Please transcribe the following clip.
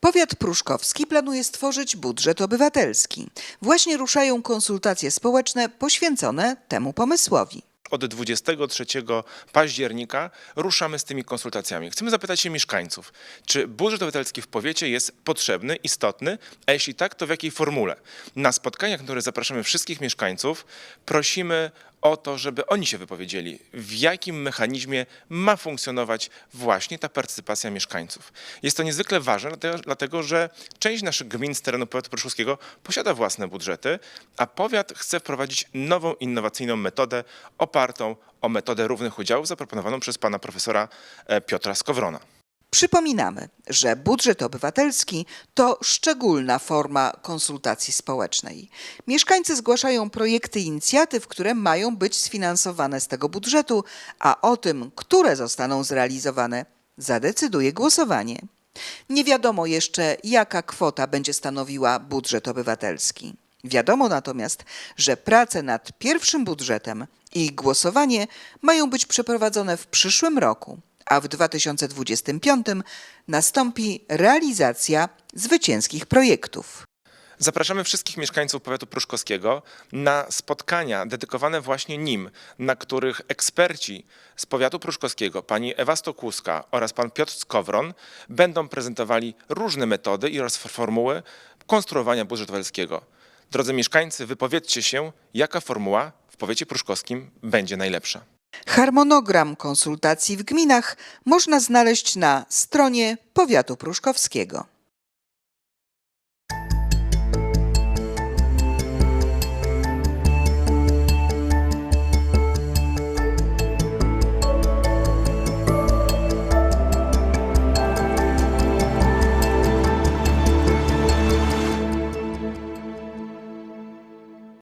Powiat pruszkowski planuje stworzyć budżet obywatelski. Właśnie ruszają konsultacje społeczne poświęcone temu pomysłowi. Od 23 października ruszamy z tymi konsultacjami. Chcemy zapytać się mieszkańców, czy budżet obywatelski w powiecie jest potrzebny, istotny, a jeśli tak, to w jakiej formule? Na spotkaniach, które zapraszamy wszystkich mieszkańców, prosimy o to, żeby oni się wypowiedzieli, w jakim mechanizmie ma funkcjonować właśnie ta partycypacja mieszkańców. Jest to niezwykle ważne, dlatego, że część naszych gmin z terenu powiatu pruszkowskiego posiada własne budżety, a powiat chce wprowadzić nową, innowacyjną metodę opartą o metodę równych udziałów zaproponowaną przez pana profesora e, Piotra Skowrona. Przypominamy, że budżet obywatelski to szczególna forma konsultacji społecznej. Mieszkańcy zgłaszają projekty inicjatyw, które mają być sfinansowane z tego budżetu, a o tym, które zostaną zrealizowane, zadecyduje głosowanie. Nie wiadomo jeszcze, jaka kwota będzie stanowiła budżet obywatelski. Wiadomo natomiast, że prace nad pierwszym budżetem i głosowanie mają być przeprowadzone w przyszłym roku, a w 2025 nastąpi realizacja zwycięskich projektów. Zapraszamy wszystkich mieszkańców powiatu pruszkowskiego na spotkania dedykowane właśnie nim, na których eksperci z powiatu pruszkowskiego, pani Ewa Stokłuska oraz pan Piotr Skowron będą prezentowali różne metody oraz formuły konstruowania budżetu obywatelskiego. Drodzy mieszkańcy, wypowiedzcie się, jaka formuła w powiecie pruszkowskim będzie najlepsza. Harmonogram konsultacji w gminach można znaleźć na stronie powiatu pruszkowskiego.